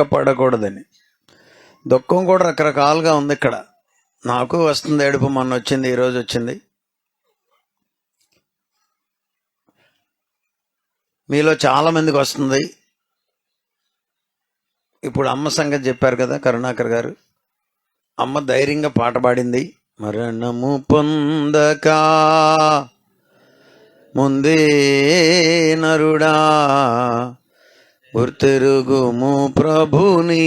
దుఃఖపడకూడదని దుఃఖం కూడా రకరకాలుగా ఉంది ఇక్కడ. నాకు వస్తుంది ఏడుపు మొన్న వచ్చింది ఈరోజు వచ్చింది. మీలో చాలామందికి వస్తుంది. ఇప్పుడు అమ్మ సంగతి చెప్పారు కదా కరుణాకర్ గారు. అమ్మ ధైర్యంగా పాట పాడింది. మరణము పొందక ముందే నరుడా గుర్తెరుగుము ప్రభుని.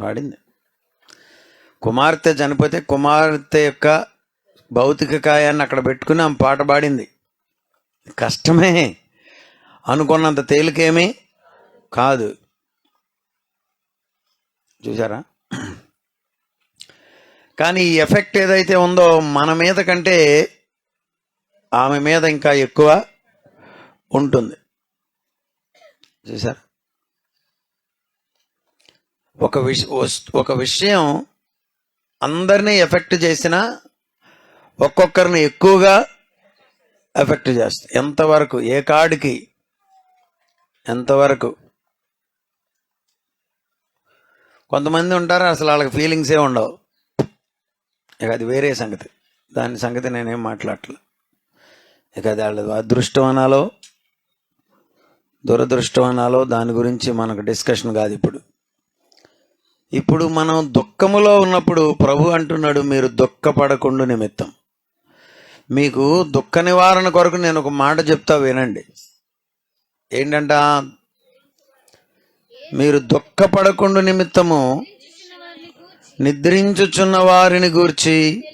పాడింది. కుమార్తె చనిపోతే కుమార్తె యొక్క భౌతిక కాయాన్ని అక్కడ పెట్టుకుని ఆమె పాట పాడింది. కష్టమే. అనుకున్నంత తేలికేమీ కాదు. చూసారా కానీ ఈ ఎఫెక్ట్ ఏదైతే ఉందో మన మీద కంటే ఆమె మీద ఇంకా ఎక్కువ ఉంటుంది. చూసారు ఒక విష వస్- ఒక విషయం అందరినీ ఎఫెక్ట్ చేసినా ఒక్కొక్కరిని ఎక్కువగా ఎఫెక్ట్ చేస్తుంది ఎంతవరకు ఏ కాడికి ఎంతవరకు. కొంతమంది ఉంటారు అసలు వాళ్ళకి ఫీలింగ్సే ఉండవు. ఇక అది వేరే సంగతి. దాని సంగతి నేనేం మాట్లాడలే ఇక అది వాళ్ళ అదృష్టం అనాలో దురదృష్టం అనాలో దాని గురించి మనకు డిస్కషన్ కాదు ఇప్పుడు. ఇప్పుడు మనం దుఃఖములో ఉన్నప్పుడు ప్రభు అంటున్నాడు మీరు దుఃఖపడకుండా నిమిత్తం. మీకు దుఃఖ నివారణ కొరకు నేను ఒక మాట చెప్తా వినండి. ఏంటంట? మీరు దుఃఖపడకుండా నిమిత్తము నిద్రించుచున్న వారిని గూర్చి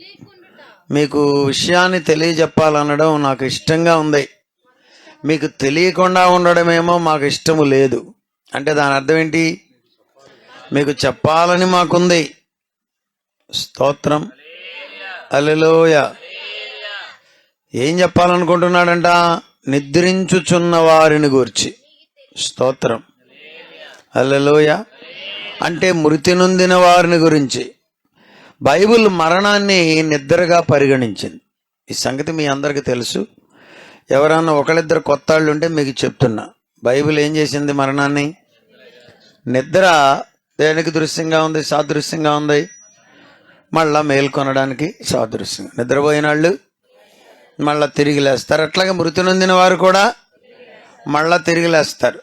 మీకు విషయాన్ని తెలియజెప్పాలనడం నాకు ఇష్టంగా ఉంది. మీకు తెలియకుండా ఉండడమేమో మాకు ఇష్టము లేదు. అంటే దాని అర్థం ఏంటి? మీకు చెప్పాలని మాకుంది. స్తోత్రం. అలెలోయ ఏం చెప్పాలనుకుంటున్నాడంట? నిద్రించుచున్న వారిని గూర్చి. స్తోత్రం. అల్లెలోయ అంటే మృతి నొందిన వారిని గురించి. బైబిల్ మరణాన్ని నిద్రగా పరిగణించింది. ఈ సంగతి మీ అందరికీ తెలుసు. ఎవరన్నా ఒకళ్ళిద్దరు కొత్త వాళ్ళు ఉంటే మీకు చెప్తున్నా. బైబిల్ ఏం చేసింది మరణాన్ని? నిద్ర దేనికి దృశ్యంగా ఉంది? సాదృశ్యంగా ఉంది. మళ్ళా మేల్కొనడానికి సాదృశ్యంగా నిద్రపోయిన వాళ్ళు మళ్ళా తిరిగి లేస్తారు. అట్లాగే మృతి నొందిన వారు కూడా మళ్ళా తిరిగి లేస్తారు.